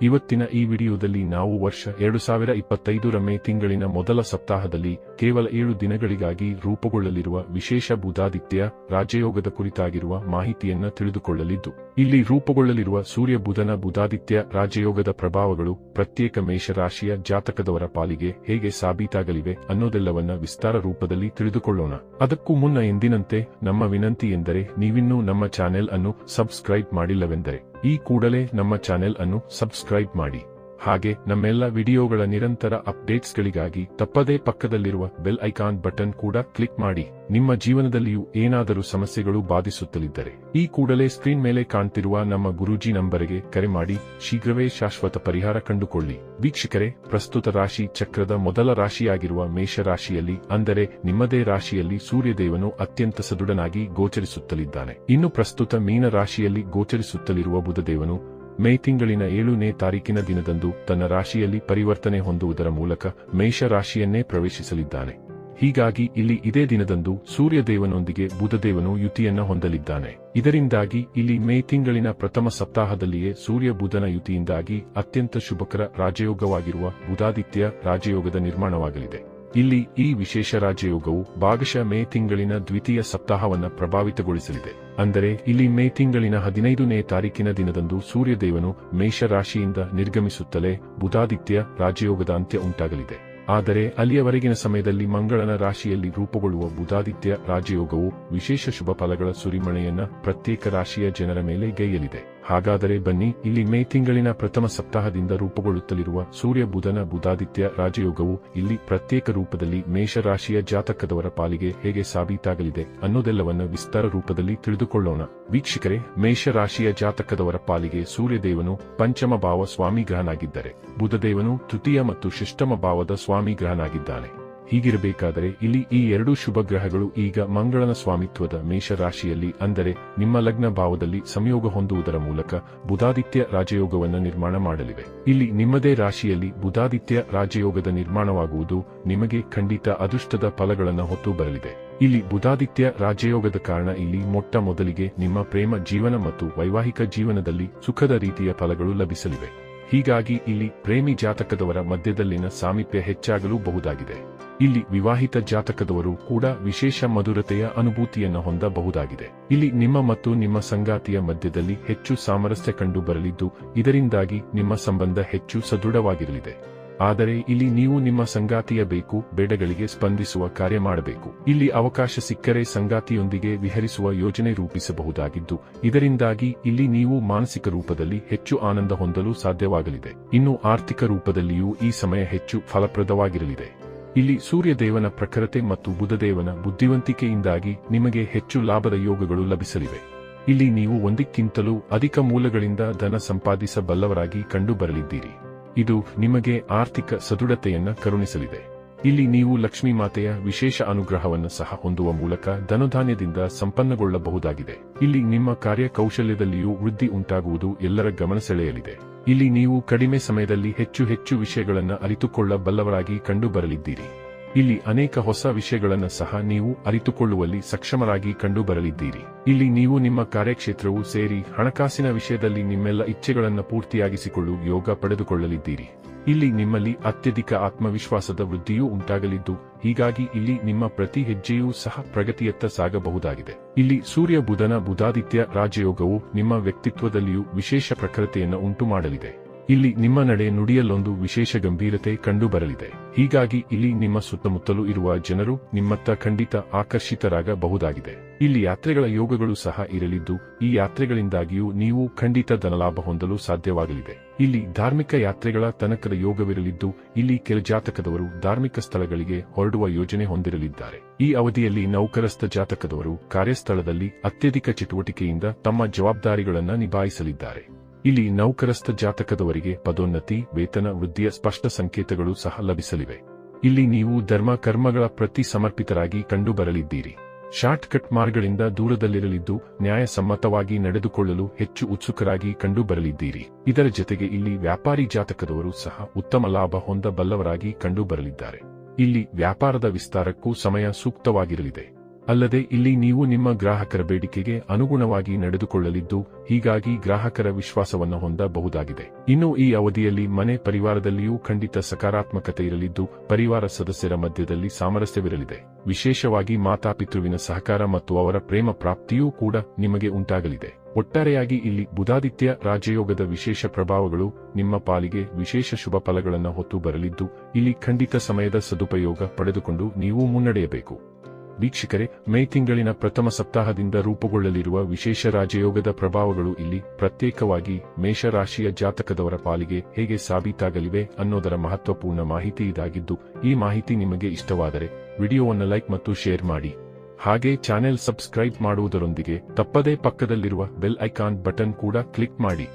ಇವತ್ತಿನ ಈ ವಿಡಿಯೋದಲ್ಲಿ ನಾವು ವರ್ಷ ಎರಡು ಸಾವಿರ ಇಪ್ಪತ್ತೈದರ ಮೇ ತಿಂಗಳಿನ ಮೊದಲ ಸಪ್ತಾಹದಲ್ಲಿ ಕೇವಲ ಏಳು ದಿನಗಳಿಗಾಗಿ ರೂಪುಗೊಳ್ಳಲಿರುವ ವಿಶೇಷ ಬುಧಾದಿತ್ಯ ರಾಜಯೋಗದ ಕುರಿತಾಗಿರುವ ಮಾಹಿತಿಯನ್ನ ತಿಳಿದುಕೊಳ್ಳಲಿದ್ದು, ಇಲ್ಲಿ ರೂಪುಗೊಳ್ಳಲಿರುವ ಸೂರ್ಯ ಬುಧನ ಬುಧಾದಿತ್ಯ ರಾಜಯೋಗದ ಪ್ರಭಾವಗಳು ಪ್ರತ್ಯೇಕ ಮೇಷರಾಶಿಯ ಜಾತಕದವರ ಪಾಲಿಗೆ ಹೇಗೆ ಸಾಬೀತಾಗಲಿವೆ ಅನ್ನೋದೆಲ್ಲವನ್ನ ವಿಸ್ತಾರ ರೂಪದಲ್ಲಿ ತಿಳಿದುಕೊಳ್ಳೋಣ. ಅದಕ್ಕೂ ಮುನ್ನ ಎಂದಿನಂತೆ ನಮ್ಮ ವಿನಂತಿ ಎಂದರೆ ನೀವಿನ್ನೂ ನಮ್ಮ ಚಾನೆಲ್ ಅನ್ನು ಸಬ್ಸ್ಕ್ರೈಬ್ ಮಾಡಿಲ್ಲವೆಂದರೆ ಈ ಕೂಡಲೇ ನಮ್ಮ ಚಾನೆಲ್ ಅನ್ನು ಸಬ್ಸ್ಕ್ರೈಬ್ ಮಾಡಿ. ಹಾಗೆ ನಮ್ಮೆಲ್ಲ ವಿಡಿಯೋಗಳ ನಿರಂತರ ಅಪ್ಡೇಟ್ಸ್ಗಳಿಗಾಗಿ ತಪ್ಪದೇ ಪಕ್ಕದಲ್ಲಿರುವ ಬೆಲ್ ಐಕಾನ್ ಬಟನ್ ಕೂಡ ಕ್ಲಿಕ್ ಮಾಡಿ. ನಿಮ್ಮ ಜೀವನದಲ್ಲಿಯೂ ಏನಾದರೂ ಸಮಸ್ಯೆಗಳು ಬಾಧಿಸುತ್ತಲಿದ್ದರೆ ಈ ಕೂಡಲೇ ಸ್ಕ್ರೀನ್ ಮೇಲೆ ಕಾಣ್ತಿರುವ ನಮ್ಮ ಗುರೂಜಿ ನಂಬರಿಗೆ ಕರೆ ಮಾಡಿ. ಶೀಘ್ರವೇ ಶಾಶ್ವತ ಪರಿಹಾರ ಕಂಡುಕೊಳ್ಳಿ. ವೀಕ್ಷಕರೇ, ಪ್ರಸ್ತುತ ರಾಶಿ ಚಕ್ರದ ಮೊದಲ ರಾಶಿಯಾಗಿರುವ ಮೇಷರಾಶಿಯಲ್ಲಿ, ಅಂದರೆ ನಿಮ್ಮದೇ ರಾಶಿಯಲ್ಲಿ ಸೂರ್ಯದೇವನು ಅತ್ಯಂತ ಸದೃಢನಾಗಿ ಗೋಚರಿಸುತ್ತಲಿದ್ದಾನೆ. ಇನ್ನು ಪ್ರಸ್ತುತ ಮೀನ ರಾಶಿಯಲ್ಲಿ ಗೋಚರಿಸುತ್ತಲಿರುವ ಬುಧದೇವನು ಮೇ ತಿಂಗಳಿನ ಏಳನೇ ತಾರೀಕಿನ ದಿನದಂದು ತನ್ನ ರಾಶಿಯಲ್ಲಿ ಪರಿವರ್ತನೆ ಹೊಂದುವುದರ ಮೂಲಕ ಮೇಷ ರಾಶಿಯನ್ನೇ ಪ್ರವೇಶಿಸಲಿದ್ದಾನೆ. ಹೀಗಾಗಿ ಇಲ್ಲಿ ಇದೇ ದಿನದಂದು ಸೂರ್ಯದೇವನೊಂದಿಗೆ ಬುಧದೇವನು ಯುತಿಯನ್ನ ಹೊಂದಲಿದ್ದಾನೆ. ಇದರಿಂದಾಗಿ ಇಲ್ಲಿ ಮೇ ತಿಂಗಳಿನ ಪ್ರಥಮ ಸಪ್ತಾಹದಲ್ಲಿಯೇ ಸೂರ್ಯ ಬುಧನ ಯುತಿಯಿಂದಾಗಿ ಅತ್ಯಂತ ಶುಭಕರ ರಾಜಯೋಗವಾಗಿರುವ ಬುಧಾದಿತ್ಯ ರಾಜಯೋಗದ ನಿರ್ಮಾಣವಾಗಲಿದೆ. ಇಲ್ಲಿ ಈ ವಿಶೇಷ ರಾಜಯೋಗವು ಭಾಗಶಃ ಮೇ ತಿಂಗಳಿನ ದ್ವಿತೀಯ ಸಪ್ತಾಹವನ್ನು ಪ್ರಭಾವಿತಗೊಳಿಸಲಿದೆ. ಅಂದರೆ ಇಲ್ಲಿ ಮೇ ತಿಂಗಳಿನ ಹದಿನೈದನೇ ತಾರೀಕಿನ ದಿನದಂದು ಸೂರ್ಯದೇವನು ಮೇಷ ರಾಶಿಯಿಂದ ನಿರ್ಗಮಿಸುತ್ತಲೇ ಬುಧಾದಿತ್ಯ ರಾಜಯೋಗದ ಅಂತ್ಯ ಉಂಟಾಗಲಿದೆ. ಆದರೆ ಅಲ್ಲಿಯವರೆಗಿನ ಸಮಯದಲ್ಲಿ ಮಂಗಳನ ರಾಶಿಯಲ್ಲಿ ರೂಪುಗೊಳ್ಳುವ ಬುಧಾದಿತ್ಯ ರಾಜಯೋಗವು ವಿಶೇಷ ಶುಭ ಫಲಗಳ ಸುರಿಮಳೆಯನ್ನ ಪ್ರತ್ಯೇಕ ರಾಶಿಯ ಜನರ ಮೇಲೆ ಗೈಯಲಿದೆ. ಹಾಗಾದರೆ ಬನ್ನಿ, ಇಲ್ಲಿ ಮೇ ತಿಂಗಳಿನ ಪ್ರಥಮ ಸಪ್ತಾಹದಿಂದ ರೂಪುಗೊಳ್ಳುತ್ತಲಿರುವ ಸೂರ್ಯ ಬುಧನ ಬುಧಾದಿತ್ಯ ರಾಜಯೋಗವು ಇಲ್ಲಿ ಪ್ರತ್ಯೇಕ ರೂಪದಲ್ಲಿ ಮೇಷರಾಶಿಯ ಜಾತಕದವರ ಪಾಲಿಗೆ ಹೇಗೆ ಸಾಬೀತಾಗಲಿದೆ ಅನ್ನೋದೆಲ್ಲವನ್ನ ವಿಸ್ತಾರ ರೂಪದಲ್ಲಿ ತಿಳಿದುಕೊಳ್ಳೋಣ. ವೀಕ್ಷಕರೇ, ಮೇಷರಾಶಿಯ ಜಾತಕದವರ ಪಾಲಿಗೆ ಸೂರ್ಯದೇವನು ಪಂಚಮ ಭಾವ ಸ್ವಾಮಿ ಗ್ರಹನಾಗಿದ್ದರೆ. ಬುಧದೇವನು ತೃತೀಯ ಮತ್ತು ಶಿಷ್ಟಮ ಭಾವದ ಸ್ವಾಮಿ ಗ್ರಹನಾಗಿದ್ದಾನೆ. ಹೀಗಿರಬೇಕಾದರೆ ಇಲ್ಲಿ ಈ ಎರಡು ಶುಭ ಗ್ರಹಗಳು ಈಗ ಮಂಗಳನ ಸ್ವಾಮಿತ್ವದ ಮೇಷರಾಶಿಯಲ್ಲಿ, ಅಂದರೆ ನಿಮ್ಮ ಲಗ್ನ ಭಾವದಲ್ಲಿ ಸಂಯೋಗ ಹೊಂದುವುದರ ಮೂಲಕ ಬುಧಾದಿತ್ಯ ರಾಜಯೋಗವನ್ನು ನಿರ್ಮಾಣ ಮಾಡಲಿವೆ. ಇಲ್ಲಿ ನಿಮ್ಮದೇ ರಾಶಿಯಲ್ಲಿ ಬುಧಾದಿತ್ಯ ರಾಜಯೋಗದ ನಿರ್ಮಾಣವಾಗುವುದು ನಿಮಗೆ ಖಂಡಿತ ಅದೃಷ್ಟದ ಫಲಗಳನ್ನು ಹೊತ್ತು ಬರಲಿದೆ ಇಲ್ಲಿ ಬುಧಾದಿತ್ಯ ರಾಜಯೋಗದ ಕಾರಣ ಇಲ್ಲಿ ಮೊಟ್ಟ ಮೊದಲಿಗೆ ನಿಮ್ಮ ಪ್ರೇಮ ಜೀವನ ಮತ್ತು ವೈವಾಹಿಕ ಜೀವನದಲ್ಲಿ ಸುಖದ ರೀತಿಯ ಫಲಗಳು ಲಭಿಸಲಿವೆ. ಹೀಗಾಗಿ ಇಲ್ಲಿ ಪ್ರೇಮಿ ಜಾತಕದವರ ಮಧ್ಯದಲ್ಲಿನ ಸಾಮೀಪ್ಯ ಹೆಚ್ಚಾಗಲು ಬಹುದಾಗಿದೆ ಇಲ್ಲಿ ವಿವಾಹಿತ ಜಾತಕದವರು ಕೂಡ ವಿಶೇಷ ಮಧುರತೆಯ ಅನುಭೂತಿಯನ್ನು ಹೊಂದಬಹುದಾಗಿದೆ. ಇಲ್ಲಿ ನಿಮ್ಮ ಮತ್ತು ನಿಮ್ಮ ಸಂಗಾತಿಯ ಮಧ್ಯದಲ್ಲಿ ಹೆಚ್ಚು ಸಾಮರಸ್ಯ ಕಂಡುಬರಲಿದ್ದು, ಇದರಿಂದಾಗಿ ನಿಮ್ಮ ಸಂಬಂಧ ಹೆಚ್ಚು ಸದೃಢವಾಗಿರಲಿದೆ. ಆದರೆ ಇಲ್ಲಿ ನೀವು ನಿಮ್ಮ ಸಂಗಾತಿಯ ಬೇಕು, ಬೇಡಗಳಿಗೆ ಸ್ಪಂದಿಸುವ ಕಾರ್ಯ ಮಾಡಬೇಕು. ಇಲ್ಲಿ ಅವಕಾಶ ಸಿಕ್ಕರೆ ಸಂಗಾತಿಯೊಂದಿಗೆ ವಿಹರಿಸುವ ಯೋಜನೆ ರೂಪಿಸಬಹುದಾಗಿದ್ದು, ಇದರಿಂದಾಗಿ ಇಲ್ಲಿ ನೀವು ಮಾನಸಿಕ ರೂಪದಲ್ಲಿ ಹೆಚ್ಚು ಆನಂದ ಹೊಂದಲು ಸಾಧ್ಯವಾಗಲಿದೆ. ಇನ್ನು ಆರ್ಥಿಕ ರೂಪದಲ್ಲಿಯೂ ಈ ಸಮಯ ಹೆಚ್ಚು ಫಲಪ್ರದವಾಗಿರಲಿದೆ. ಇಲ್ಲಿ ಸೂರ್ಯದೇವನ ಪ್ರಖರತೆ ಮತ್ತು ಬುಧದೇವನ ಬುದ್ಧಿವಂತಿಕೆಯಿಂದಾಗಿ ನಿಮಗೆ ಹೆಚ್ಚು ಲಾಭದ ಯೋಗಗಳು ಲಭಿಸಲಿವೆ. ಇಲ್ಲಿ ನೀವು ಒಂದಕ್ಕಿಂತಲೂ ಅಧಿಕ ಮೂಲಗಳಿಂದ ಧನ ಸಂಪಾದಿಸಬಲ್ಲವರಾಗಿ ಕಂಡುಬರಲಿದ್ದೀರಿ. ಇದು ನಿಮಗೆ ಆರ್ಥಿಕ ಸದೃಢತೆಯನ್ನ ಕರುಣಿಸಲಿದೆ. ಇಲ್ಲಿ ನೀವು ಲಕ್ಷ್ಮೀ ಮಾತೆಯ ವಿಶೇಷ ಅನುಗ್ರಹವನ್ನು ಸಹ ಹೊಂದುವ ಮೂಲಕ ಧನಧಾನ್ಯದಿಂದ ಸಂಪನ್ನಗೊಳ್ಳಬಹುದಾಗಿದೆ. ಇಲ್ಲಿ ನಿಮ್ಮ ಕಾರ್ಯಕೌಶಲ್ಯದಲ್ಲಿಯೂ ವೃದ್ಧಿ ಉಂಟಾಗುವುದು ಎಲ್ಲರ ಗಮನ ಸೆಳೆಯಲಿದೆ. ಇಲ್ಲಿ ನೀವು ಕಡಿಮೆ ಸಮಯದಲ್ಲಿ ಹೆಚ್ಚು ಹೆಚ್ಚು ವಿಷಯಗಳನ್ನು ಅರಿತುಕೊಳ್ಳಬಲ್ಲವರಾಗಿ ಕಂಡುಬರಲಿದ್ದೀರಿ. ಇಲ್ಲಿ ಅನೇಕ ಹೊಸ ವಿಷಯಗಳನ್ನು ಸಹ ನೀವು ಅರಿತುಕೊಳ್ಳುವಲ್ಲಿ ಸಕ್ಷಮರಾಗಿ ಕಂಡುಬರಲಿದ್ದೀರಿ. ಇಲ್ಲಿ ನೀವು ನಿಮ್ಮ ಕಾರ್ಯಕ್ಷೇತ್ರವು ಸೇರಿ ಹಣಕಾಸಿನ ವಿಷಯದಲ್ಲಿ ನಿಮ್ಮೆಲ್ಲ ಇಚ್ಛೆಗಳನ್ನು ಪೂರ್ತಿಯಾಗಿಸಿಕೊಳ್ಳುವ ಯೋಗ ಪಡೆದುಕೊಳ್ಳಲಿದ್ದೀರಿ. ಇಲ್ಲಿ ನಿಮ್ಮಲ್ಲಿ ಅತ್ಯಧಿಕ ಆತ್ಮವಿಶ್ವಾಸದ ವೃದ್ಧಿಯೂ ಉಂಟಾಗಲಿದ್ದು, ಹೀಗಾಗಿ ಇಲ್ಲಿ ನಿಮ್ಮ ಪ್ರತಿ ಹೆಜ್ಜೆಯೂ ಸಹ ಪ್ರಗತಿಯತ್ತ ಸಾಗಬಹುದಾಗಿದೆ. ಇಲ್ಲಿ ಸೂರ್ಯ ಬುಧನ ಬುಧಾದಿತ್ಯ ರಾಜಯೋಗವು ನಿಮ್ಮ ವ್ಯಕ್ತಿತ್ವದಲ್ಲಿಯೂ ವಿಶೇಷ ಪ್ರಖರತೆಯನ್ನು ಉಂಟು ಮಾಡಲಿದೆ ಇಲ್ಲಿ ನಿಮ್ಮ ನಡೆ ನುಡಿಯಲ್ಲೊಂದು ವಿಶೇಷ ಗಂಭೀರತೆ ಕಂಡುಬರಲಿದೆ. ಹೀಗಾಗಿ ಇಲ್ಲಿ ನಿಮ್ಮ ಸುತ್ತಮುತ್ತಲೂ ಇರುವ ಜನರು ನಿಮ್ಮತ್ತ ಖಂಡಿತ ಆಕರ್ಷಿತರಾಗಬಹುದಾಗಿದೆ. ಇಲ್ಲಿ ಯಾತ್ರೆಗಳ ಯೋಗಗಳು ಸಹ ಇರಲಿದ್ದು, ಈ ಯಾತ್ರೆಗಳಿಂದಾಗಿಯೂ ನೀವು ಖಂಡಿತ ಧನಲಾಭ ಹೊಂದಲು ಸಾಧ್ಯವಾಗಲಿದೆ. ಇಲ್ಲಿ ಧಾರ್ಮಿಕ ಯಾತ್ರೆಗಳ ತನಕದ ಯೋಗವಿರಲಿದ್ದು, ಇಲ್ಲಿ ಕೆಲ ಜಾತಕದವರು ಧಾರ್ಮಿಕ ಸ್ಥಳಗಳಿಗೆ ಹೊರಡುವ ಯೋಜನೆ ಹೊಂದಿರಲಿದ್ದಾರೆ. ಈ ಅವಧಿಯಲ್ಲಿ ನೌಕರಸ್ಥ ಜಾತಕದವರು ಕಾರ್ಯಸ್ಥಳದಲ್ಲಿ ಅತ್ಯಧಿಕ ಚಟುವಟಿಕೆಯಿಂದ ತಮ್ಮ ಜವಾಬ್ದಾರಿಗಳನ್ನು ನಿಭಾಯಿಸಲಿದ್ದಾರೆ. ಇಲ್ಲಿ ನೌಕರಸ್ಥ ಜಾತಕದವರಿಗೆ ಪದೋನ್ನತಿ, ವೇತನ, ವೃದ್ಧಿಯ ಸ್ಪಷ್ಟ ಸಂಕೇತಗಳು ಸಹ ಲಭಿಸಲಿವೆ. ಇಲ್ಲಿ ನೀವು ಧರ್ಮ ಕರ್ಮಗಳ ಪ್ರತಿ ಸಮರ್ಪಿತರಾಗಿ ಕಂಡುಬರಲಿದ್ದೀರಿ. ಶಾರ್ಟ್ಕಟ್ ಮಾರ್ಗಗಳಿಂದ ದೂರದಲ್ಲಿರಲಿದ್ದು, ನ್ಯಾಯಸಮ್ಮತವಾಗಿ ನಡೆದುಕೊಳ್ಳಲು ಹೆಚ್ಚು ಉತ್ಸುಕರಾಗಿ ಕಂಡುಬರಲಿದ್ದೀರಿ. ಇದರ ಜೊತೆಗೆ ಇಲ್ಲಿ ವ್ಯಾಪಾರಿ ಜಾತಕದವರು ಸಹ ಉತ್ತಮ ಲಾಭ ಹೊಂದಬಲ್ಲವರಾಗಿ ಕಂಡುಬರಲಿದ್ದಾರೆ. ಇಲ್ಲಿ ವ್ಯಾಪಾರದ ವಿಸ್ತಾರಕ್ಕೂ ಸಮಯ ಸೂಕ್ತವಾಗಿರಲಿದೆ. ಅಲ್ಲದೆ ಇಲ್ಲಿ ನೀವು ನಿಮ್ಮ ಗ್ರಾಹಕರ ಬೇಡಿಕೆಗೆ ಅನುಗುಣವಾಗಿ ನಡೆದುಕೊಳ್ಳಲಿದ್ದು, ಹೀಗಾಗಿ ಗ್ರಾಹಕರ ವಿಶ್ವಾಸವನ್ನು ಹೊಂದಬಹುದಾಗಿದೆ. ಇನ್ನು ಈ ಅವಧಿಯಲ್ಲಿ ಮನೆ ಪರಿವಾರದಲ್ಲಿಯೂ ಖಂಡಿತ ಸಕಾರಾತ್ಮಕತೆ ಇರಲಿದ್ದು, ಪರಿವಾರ ಸದಸ್ಯರ ಮಧ್ಯದಲ್ಲಿ ಸಾಮರಸ್ಯವಿರಲಿದೆ. ವಿಶೇಷವಾಗಿ ಮಾತಾಪಿತೃವಿನ ಸಹಕಾರ ಮತ್ತು ಅವರ ಪ್ರೇಮ ಪ್ರಾಪ್ತಿಯೂ ಕೂಡ ನಿಮಗೆ ಉಂಟಾಗಲಿದೆ. ಒಟ್ಟಾರೆಯಾಗಿ ಇಲ್ಲಿ ಬುಧಾದಿತ್ಯ ರಾಜಯೋಗದ ವಿಶೇಷ ಪ್ರಭಾವಗಳು ನಿಮ್ಮ ಪಾಲಿಗೆ ವಿಶೇಷ ಶುಭ ಫಲಗಳನ್ನು ಹೊತ್ತು ಬರಲಿದ್ದು, ಇಲ್ಲಿ ಖಂಡಿತ ಸಮಯದ ಸದುಪಯೋಗ ಪಡೆದುಕೊಂಡು ನೀವು ಮುನ್ನಡೆಯಬೇಕು. ವೀಕ್ಷಕರೇ, ಮೇ ತಿಂಗಳಿನ ಪ್ರಥಮ ಸಪ್ತಾಹದಿಂದ ರೂಪುಗೊಳ್ಳಲಿರುವ ವಿಶೇಷ ರಾಜಯೋಗದ ಪ್ರಭಾವಗಳು ಇಲ್ಲಿ ಪ್ರತ್ಯೇಕವಾಗಿ ಮೇಷರಾಶಿಯ ಜಾತಕದವರ ಪಾಲಿಗೆ ಹೇಗೆ ಸಾಬೀತಾಗಲಿವೆ ಅನ್ನೋದರ ಮಹತ್ವಪೂರ್ಣ ಮಾಹಿತಿ ಇದಾಗಿದ್ದು, ಈ ಮಾಹಿತಿ ನಿಮಗೆ ಇಷ್ಟವಾದರೆ ವಿಡಿಯೋವನ್ನು ಲೈಕ್ ಮತ್ತು ಶೇರ್ ಮಾಡಿ. ಹಾಗೆ ಚಾನೆಲ್ ಸಬ್ಸ್ಕ್ರೈಬ್ ಮಾಡುವುದರೊಂದಿಗೆ ತಪ್ಪದೇ ಪಕ್ಕದಲ್ಲಿರುವ ಬೆಲ್ ಐಕಾನ್ ಬಟನ್ ಕೂಡ ಕ್ಲಿಕ್ ಮಾಡಿ.